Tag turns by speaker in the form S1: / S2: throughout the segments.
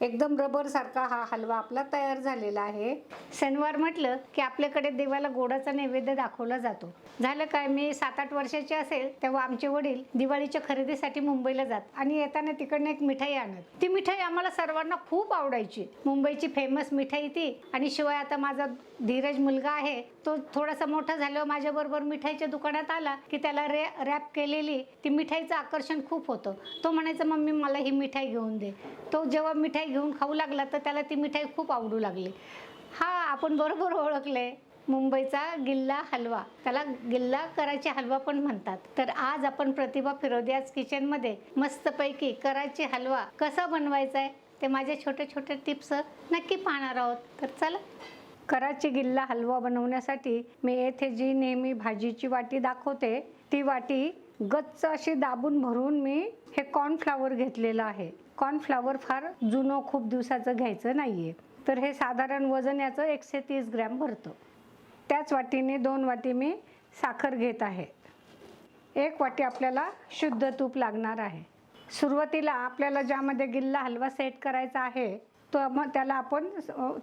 S1: एकदम रबर सारखा हा हलवा आपला तयार झालेला आहे. शनिवार म्हटलं की आपल्याकडे देवाला गोडाचा नैवेद्य दाखवला जातो. झालं काय मी सात आठ वर्षाची असेल तेव्हा आमचे वडील दिवाळीच्या खरेदीसाठी मुंबईला जात आणि येताना तिकडनं एक मिठाई आणत. ती मिठाई आम्हाला सर्वांना खूप आवडायची. मुंबईची फेमस मिठाई ती आणि शिवाय आता माझा धीरज मुलगा आहे तो थोडासा मोठा झाल्यावर माझ्याबरोबर मिठाईच्या दुकानात आला की त्याला रे रॅप केलेली ती मिठाईचं आकर्षण खूप होतं. तो म्हणायचा मम्मी मला ही मिठाई घेऊन दे. तो जेव्हा मिठाई घेऊन खाऊ लागला तर त्याला ती मिठाई खूप आवडू लागली. हा आपण बरोबर ओळखले मुंबईचा गिल्ला हलवा. त्याला गिल्ला कराची हलवा पण म्हणतात. तर आज आपण प्रतिभा फिरोदियाज किचनमध्ये मस्तपैकी कराची हलवा कसा बनवायचा आहे ते माझ्या छोट्या छोट्या टिप्स नक्की पाहणार आहोत. तर चला. कराची गिल्ला हलवा बनवण्यासाठी मी येथे जी नेहमी भाजीची वाटी दाखवते ती वाटी गच्च अशी दाबून भरून मी हे कॉर्नफ्लावर घेतलेलं आहे. कॉर्नफ्लावर फार जुनं खूप दिवसाचं घ्यायचं नाहीये. तर हे साधारण वजन याचं एकशे तीस ग्रॅम भरतं. त्याच वाटीने दोन वाटी मी साखर घेत आहे. एक वाटी आपल्याला शुद्ध तूप लागणार आहे. सुरुवातीला आपल्याला ज्यामध्ये गिल्ला हलवा सेट करायचा आहे तो मग त्याला आपण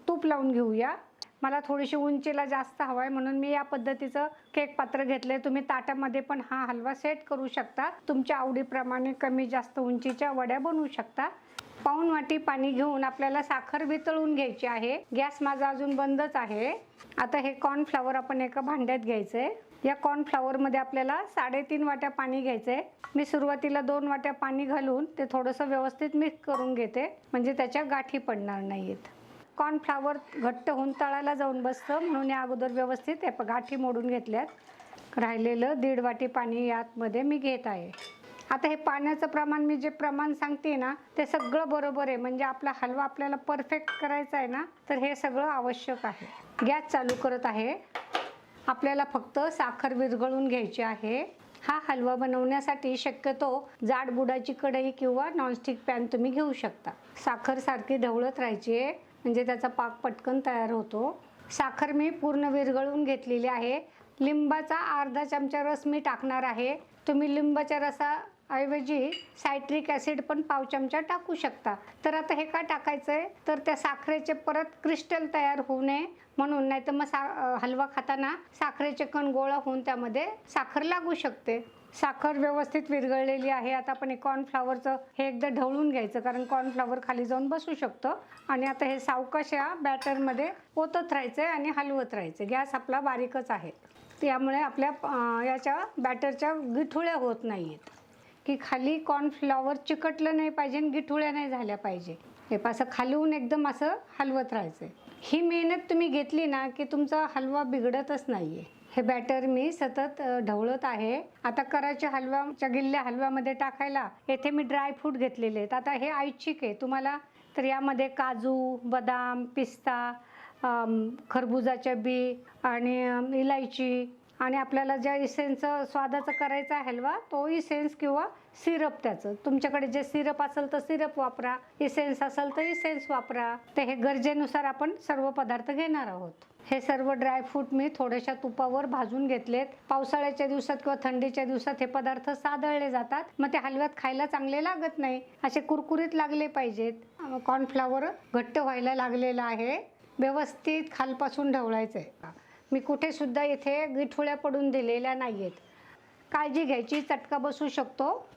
S1: तूप लावून घेऊया. मला थोडीशी उंचीला जास्त हवं आहे म्हणून मी या पद्धतीचं केक पात्र घेतले तुम्ही ताटामध्ये पण हा हलवा सेट करू शकता. तुमच्या आवडीप्रमाणे कमी जास्त उंचीच्या वड्या बनवू शकता. पाऊन वाटी पाणी घेऊन आपल्याला साखर वितळून घ्यायची आहे. गॅस माझा अजून बंदच आहे. आता हे कॉर्नफ्लॉवर आपण एका भांड्यात घ्यायचंय. या कॉर्नफ्लॉवरमध्ये आपल्याला साडेतीन वाट्या पाणी घ्यायचंय. मी सुरुवातीला दोन वाट्या पाणी घालून ते थोडंसं व्यवस्थित मिक्स करून घेते. म्हणजे त्याच्या गाठी पडणार नाहीत कॉर्नफ्लावर घट्ट होऊन तळाला जाऊन बसतं. म्हणून या अगोदर व्यवस्थित हे गाठी मोडून घेतल्यात. राहिलेलं दीड वाटी पाणी यातमध्ये मी घेत आहे. आता हे पाण्याचं प्रमाण मी जे प्रमाण सांगते ना ते सगळं बरोबर आहे. म्हणजे आपला हलवा आपल्याला परफेक्ट करायचा आहे ना तर हे सगळं आवश्यक आहे. गॅस चालू करत आहे. आपल्याला फक्त साखर विरघळून घ्यायची आहे. हा हलवा बनवण्यासाठी शक्यतो जाड बुडाची कढई किंवा नॉनस्टिक पॅन तुम्ही घेऊ शकता. साखर सारखी ढवळत राहायची आहे. म्हणजे त्याचा पाक पटकन तयार होतो. साखर मी पूर्ण विरघळून घेतलेली आहे. लिंबाचा अर्धा चमचा रस मी टाकणार आहे. तुम्ही लिंबाच्या रसाऐवजी सायट्रिक ॲसिड पण पाव चमचा टाकू शकता. तर आता हे का टाकायचं आहे तर त्या साखरेचे परत क्रिस्टल तयार होऊ नये म्हणून नाही तर मग सा हलवा खाताना साखरेचे कण गोळा होऊन त्यामध्ये साखर लागू शकते. साखर व्यवस्थित विरघळलेली आहे. आता आपण हे कॉर्नफ्लावरचं हे एकदा ढवळून घ्यायचं कारण कॉर्नफ्लावर खाली जाऊन बसू शकतं. आणि आता हे सावकाश या बॅटरमध्ये ओतत राहायचं आहे आणि हलवत राहायचं गॅस आपला बारीकच आहे. त्यामुळे आपल्या याच्या बॅटरच्या गिठुळ्या होत नाही आहेत की खाली कॉर्नफ्लॉवर चिकटलं नाही पाहिजे आणि गिठुळ्या नाही झाल्या पाहिजे. हे पा असं खालीहून एकदम असं हलवत राहायचं ही मेहनत तुम्ही घेतली ना की तुमचा हलवा बिघडतच नाही आहे हे बॅटर मी सतत ढवळत आहे. आता कराच्या हलव्याच्या गिल्ल्या हलव्यामध्ये टाकायला येथे मी ड्रायफ्रूट घेतलेले आहेत. आता हे ऐच्छिक आहे. तुम्हाला तर यामध्ये काजू बदाम पिस्ता खरबुजाच्या बी आणि इलायची आणि आपल्याला ज्या इसेन्सचं स्वादाचं करायचा आहे हलवा तो इसेन्स किंवा सिरप त्याचं. तुमच्याकडे जे सिरप असेल तर सिरप वापरा. इसेन्स असेल तर इसेन्स वापरा. तर हे गरजेनुसार आपण सर्व पदार्थ घेणार आहोत. हे सर्व ड्रायफ्रूट मी थोड्याशा तुपावर भाजून घेतलेत. पावसाळ्याच्या दिवसात किंवा थंडीच्या दिवसात हे पदार्थ सादळले जातात. मग ते हलव्यात खायला चांगले लागत नाही. असे कुरकुरीत लागले पाहिजेत. कॉर्नफ्लावर घट्ट व्हायला लागलेलं आहे. व्यवस्थित खालपासून ढवळायचं आहे मी कुठे सुद्धा इथे गिठुळ्या पडून दिलेल्या नाही आहेत काळजी घ्यायची चटका बसू शकतो.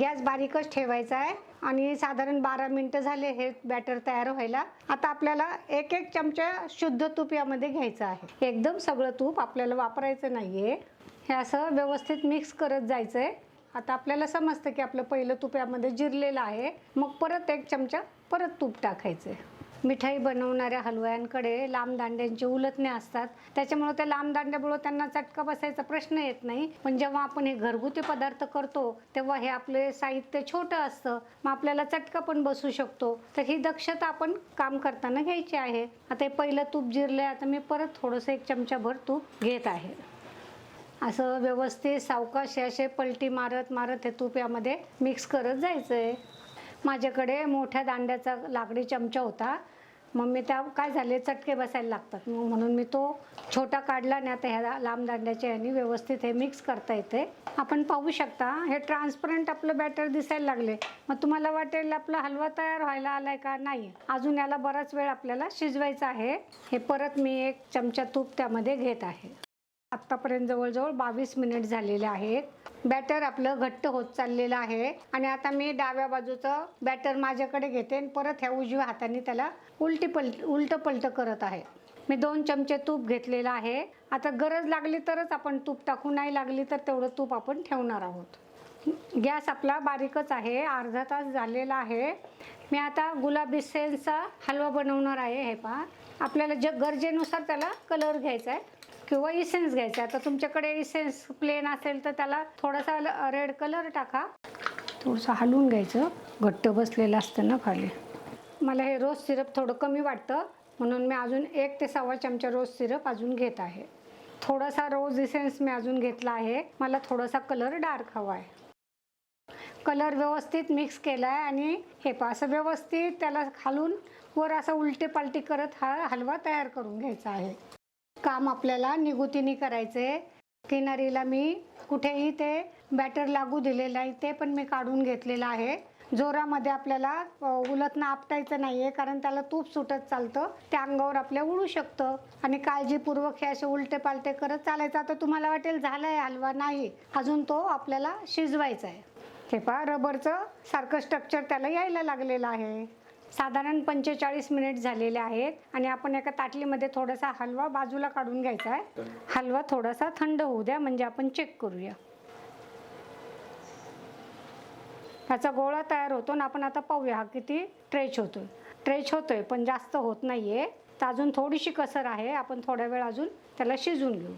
S1: गॅस बारीकच ठेवायचा आहे आणि साधारण बारा मिनटं झाले हे बॅटर तयार व्हायला. आता आपल्याला एक एक चमचा शुद्ध तूप यामध्ये घ्यायचं आहे. एकदम सगळं तूप आपल्याला वापरायचं नाही आहे हे असं व्यवस्थित मिक्स करत जायचं आहे आता आपल्याला समजतं की आपलं पहिलं तूप यामध्ये जिरलेलं आहे. मग परत एक चमचा परत तूप टाकायचं आहे मिठाई बनवणाऱ्या हलव्यांकडे लांब दांड्यांचे उलटणे असतात. त्याच्यामुळे त्या लांब दांड्यामुळे त्यांना चटका बसायचा प्रश्न येत नाही. पण जेव्हा आपण हे घरगुती पदार्थ करतो तेव्हा हे आपले साहित्य छोटं असतं. मग आपल्याला चटका पण बसू शकतो. तर ही दक्षता आपण काम करताना घ्यायची आहे. आता हे पहिलं तूप जिरले आता मी परत थोडंसं एक चमचाभर तूप घेत आहे. असं व्यवस्थित सावकाश असे पलटी मारत मारत हे तूप यामध्ये मिक्स करत जायचं आहे माझ्याकडे मोठ्या दांड्याचा लाकडी चमचा होता. मग मी त्या काय झाले? चटके बसायला लागतात. मग म्हणून मी तो छोटा काढला ना आता ह्या लांब दांड्याच्या ह्यानी व्यवस्थित हे मिक्स करता येते. आपण पाहू शकता हे ट्रान्सपरंट आपलं बॅटर दिसायला लागले. मग तुम्हाला वाटेल आपला हलवा तयार व्हायला आलाय का? नाही अजून याला बराच वेळ आपल्याला शिजवायचा आहे. हे परत मी एक चमचा तूप त्यामध्ये घेत आहे. आत्तापर्यंत जवळजवळ बावीस मिनिट झालेले आहेत. बॅटर आपलं घट्ट होत चाललेलं आहे. आणि आता मी डाव्या बाजूचं बॅटर माझ्याकडे घेते आणि परत ह्या उजव्या हाताने त्याला उलटी पलट उलट पलट करत आहे. मी दोन चमचे तूप घेतलेलं आहे. आता गरज लागली तरच आपण तूप टाकू नाही लागली तर तेवढं तूप आपण ठेवणार आहोत. गॅस आपला बारीकच आहे अर्धा तास झालेला आहे. मी आता गुलाबी सेनचा हलवा बनवणार आहे हे पहा. आपल्याला ज गरजेनुसार त्याला कलर घ्यायचा आहे किंवा इसेन्स घ्यायचा आता तुमच्याकडे इसेन्स प्लेन असेल तर त्याला थोडासा रेड कलर टाका. थोडंसं हलवून घ्यायचं. घट्ट बसलेलं असतं ना खाली. मला हे रोज सिरप थोडं कमी वाटतं. म्हणून मी अजून एक ते सव्वा चमचा रोज सिरप अजून घेत आहे. थोडासा रोज इसेन्स मी अजून घेतला आहे. मला थोडासा कलर डार्क हवा आहे. कलर व्यवस्थित मिक्स केला आहे आणि हे पा असं व्यवस्थित त्याला खालून वर असं उलटे पालटी करत हा हलवा तयार करून घ्यायचा आहे. काम आपल्याला निगुतीने करायचे. किनारीला मी कुठेही ते बॅटर लागू दिलेलं आहे ते पण मी काढून घेतलेलं आहे. जोरामध्ये आपल्याला अ, उलटणं आपटायचं नाही आहे कारण त्याला तूप सुटत चालतं. त्या अंगावर आपल्या उडू शकतं. आणि काळजीपूर्वक हे असे उलटे पालटे करत चालायचं. आता तुम्हाला वाटेल झालं आहे हलवा? नाही. अजून तो आपल्याला शिजवायचा आहे. हे पहा रबरचं सारखं स्ट्रक्चर त्याला यायला लागलेलं आहे. साधारण पंचेचाळीस मिनिट झालेले आहेत आणि आपण एका ताटलीमध्ये थोडासा हलवा बाजूला काढून घ्यायचा आहे. हलवा थोडासा थंड होऊ द्या म्हणजे आपण चेक करूया. त्याचा गोळा तयार होतो आणि आपण आता पाहूया हा किती ट्रेच होतोय. ट्रेच होतोय पण जास्त होत नाहीये. तर अजून थोडीशी कसर आहे. आपण थोड्या वेळ अजून त्याला शिजून घेऊ.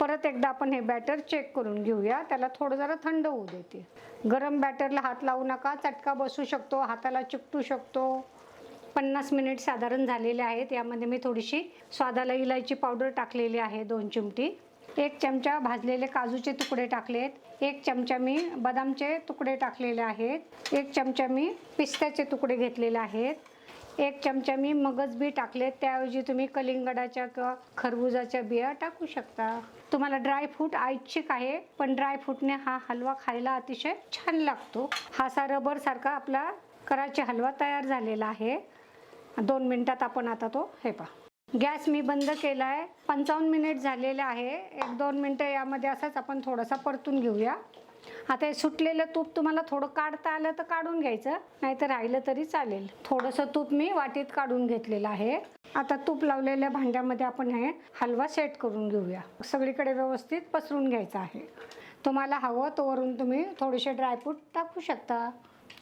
S1: परत एकदा आपण हे बॅटर चेक करून घेऊया. त्याला थोडं जरा थंड होऊ देते. गरम बॅटरला हात लावू नका. चटका बसू शकतो हाताला चिकटू शकतो. पन्नास मिनिट साधारण झालेले आहेत. यामध्ये मी थोडीशी स्वादाला इलायची पावडर टाकलेली आहे दोन चिमटी. एक चमचा भाजलेले काजूचे तुकडे टाकलेत एक चमचा मी बदामचे तुकडे टाकलेले आहेत. एक चमचा मी पिस्त्याचे तुकडे घेतलेले आहेत. एक चमचा मी मगज बी टाकले त्याऐवजी तुम्ही कलिंगडाच्या किंवा खरबुजाच्या बिया टाकू शकता. तुम्हाला ड्रायफ्रूट ऐच्छिक आहे पण ड्रायफ्रूटने हा हलवा खायला अतिशय छान लागतो. हा असा रबर सारखा आपला कराची हलवा तयार झालेला आहे. दोन मिनिटात आपण आता तो हे पहा. गॅस मी बंद केला आहे पंचावन्न मिनिट झालेलं आहे. एक दोन मिनटं यामध्ये असंच आपण थोडासा परतून घेऊया. आता हे सुटलेलं तूप तुम्हाला थोडं काढता आलं तर काढून घ्यायचं नाहीतर राहिलं तरी चालेल. थोडंसं तूप मी वाटीत काढून घेतलेलं आहे. आता तूप लावलेल्या भांड्यामध्ये आपण हे हलवा सेट करून घेऊया. सगळीकडे व्यवस्थित पसरून घ्यायचं आहे. तुम्हाला हवं तो वरून तुम्ही थोडेसे ड्रायफ्रूट टाकू शकता.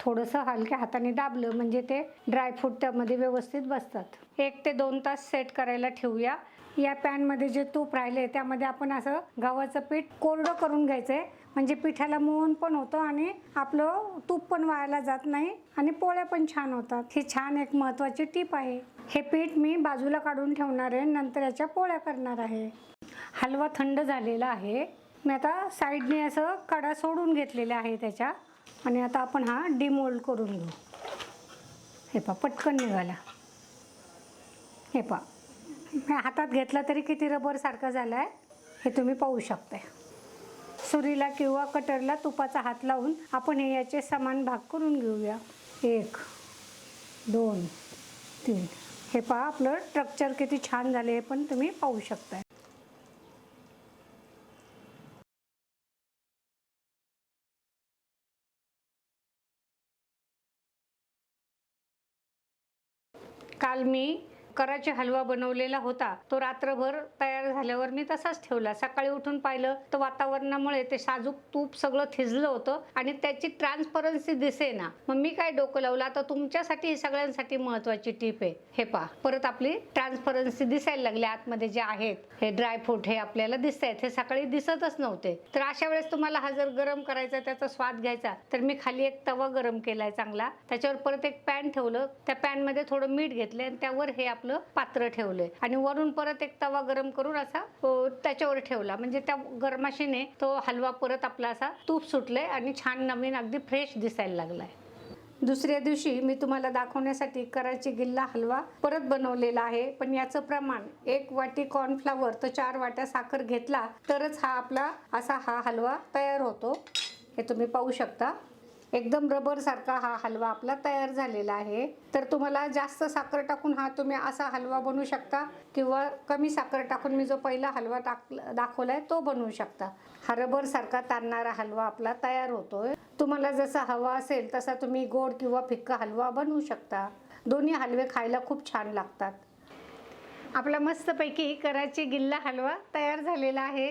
S1: थोडंसं हलक्या हाताने दाबलं म्हणजे ते ड्रायफ्रूट त्यामध्ये व्यवस्थित बसतात. एक ते दोन तास सेट करायला ठेवूया. या पॅनमध्ये जे तूप राहिले त्यामध्ये आपण असं गव्हाचं पीठ कोरडं करून घ्यायचं आहे म्हणजे पिठाला मोहन पण होतं आणि आपलं तूप पण वायाला जात नाही आणि पोळ्या पण छान होतात. ही छान एक महत्त्वाची टीप आहे. हे पीठ मी बाजूला काढून ठेवणार आहे नंतर याच्या पोळ्या करणार आहे. हलवा थंड झालेला आहे. मी आता साईडने असं कडा सोडून घेतलेला आहे त्याच्या. आणि आता आपण हा डिमोल्ड करून घेऊ. हे पा पटकन निघाला. हे पा हातात घेतला तरी किती रबर झालं आहे हे तुम्ही पाहू शकता सुरीला किंवा कटरला तुपाचा हात लावून आपण हे याचे समान भाग करून घेऊया. एक दोन तीन. हे पहा आपलं स्ट्रक्चर किती छान झाले हे पण तुम्ही पाहू शकताय. काल मी कराची हलवा बनवलेला होता तो रात्रभर तयार झाल्यावर मी तसाच ठेवला. सकाळी उठून पाहिलं तर वातावरणामुळे ते साजूक तूप सगळं थिजलं होतं आणि त्याची ट्रान्सपरन्सी दिसे ना मग मी काय डोकं लावलं? आता तुमच्यासाठी ही सगळ्यांसाठी महत्वाची टीप आहे. हे पहा. परत आपली ट्रान्सपरन्सी दिसायला लागली. आतमध्ये जे आहेत हे ड्रायफ्रूट हे आपल्याला दिसत आहेत हे सकाळी दिसतच नव्हते. तर अशा वेळेस तुम्हाला हा जर गरम करायचा त्याचा स्वाद घ्यायचा तर मी खाली एक तवा गरम केलाय चांगला. त्याच्यावर परत एक पॅन ठेवलं. त्या पॅनमध्ये थोडं मीठ घेतलं आणि त्यावर हे आपलं पात्र ठेवलंय. आणि वरून परत एक तवा गरम करून असा त्याच्यावर ठेवला. म्हणजे त्या गरमाशीने तो हलवा परत आपला असा तूप सुटलंय आणि छान नवीन अगदी फ्रेश दिसायला लागलाय. दुसऱ्या दिवशी मी तुम्हाला दाखवण्यासाठी कराची गिल्ला हलवा परत बनवलेला आहे. पण याचं प्रमाण एक वाटी कॉर्नफ्लावर तर चार वाट्या साखर घेतला तरच हा आपला असा हा हलवा तयार होतो. हे तुम्ही पाहू शकता. एकदम रबरसारखा हा हलवा आपला तयार झालेला आहे. तर तुम्हाला जास्त साखर टाकून हा तुम्ही असा हलवा बनवू शकता किंवा कमी साखर टाकून मी जो पहिला हलवा टाक दाखवलाय तो बनवू शकता. हा रबरसारखा ताणणारा हलवा आपला तयार होतोय. तुम्हाला जसा हवा असेल तसा तुम्ही गोड किंवा फिक्का हलवा बनवू शकता. दोन्ही हलवे खायला खूप छान लागतात. आपला मस्तपैकी कराची गिल्ला हलवा तयार झालेला आहे.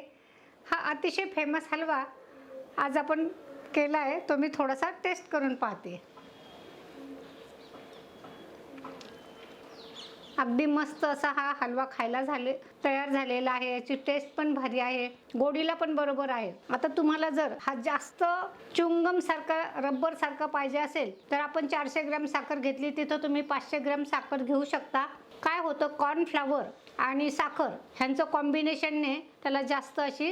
S1: हा अतिशय फेमस हलवा. आज आपण केला आहे तो मी थोडासा टेस्ट करून पाहते. अगदी मस्त असा हा हलवा खायला झाले तयार झालेला आहे याची टेस्ट पण भारी आहे गोडीला पण बरोबर आहे. आता तुम्हाला जर हा जास्त चुंगम सारखा रब्बर सारखा पाहिजे असेल तर आपण चारशे ग्रॅम साखर घेतली तिथं तुम्ही पाचशे ग्रॅम साखर घेऊ शकता. काय होतं? कॉर्नफ्लावर आणि साखर ह्यांचं कॉम्बिनेशनने त्याला जास्त अशी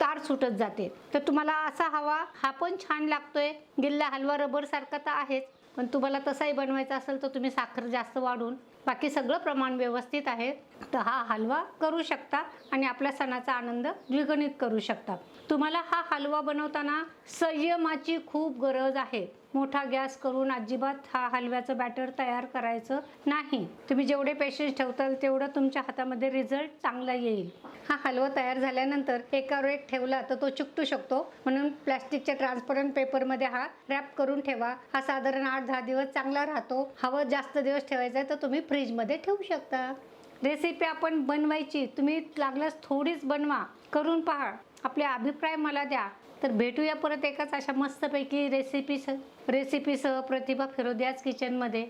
S1: तार सुटत जाते. तर तुम्हाला असा हवा हा पण छान लागतोय. गिल्ला हलवा रबर सारखा तर आहेच. पण तुम्हाला तसाही बनवायचा असेल तर तुम्ही साखर जास्त वाढून बाकी सगळं प्रमाण व्यवस्थित आहे. तर हा हलवा करू शकता आणि आपल्या सणाचा आनंद द्विगणित करू शकता. तुम्हाला हा हलवा बनवताना संयमाची खूप गरज आहे. मोठा गॅस करून अजिबात हा हलव्याचं बॅटर तयार करायचं नाही. तुम्ही जेवढे पेशेस ठेवताल तेवढं तुमच्या हातामध्ये रिझल्ट चांगला येईल. हा हलवा तयार झाल्यानंतर एकावर एक ठेवला तर तो चिकटू शकतो. म्हणून प्लॅस्टिकच्या ट्रान्सपरंट पेपरमध्ये हा रॅप करून ठेवा. हा साधारण आठ दहा दिवस चांगला राहतो. हवं जास्त दिवस ठेवायचा आहे तर तुम्ही फ्रीजमध्ये ठेवू शकता. रेसिपी आपण बनवायची. तुम्ही लागल्यास थोडीच बनवा. करून पहा. आपले अभिप्राय मला द्या. तर भेटूया परत एकाच अशा मस्तपैकी रेसिपीस रेसिपीसह प्रतिभा फिरोदियाज किचनमध्ये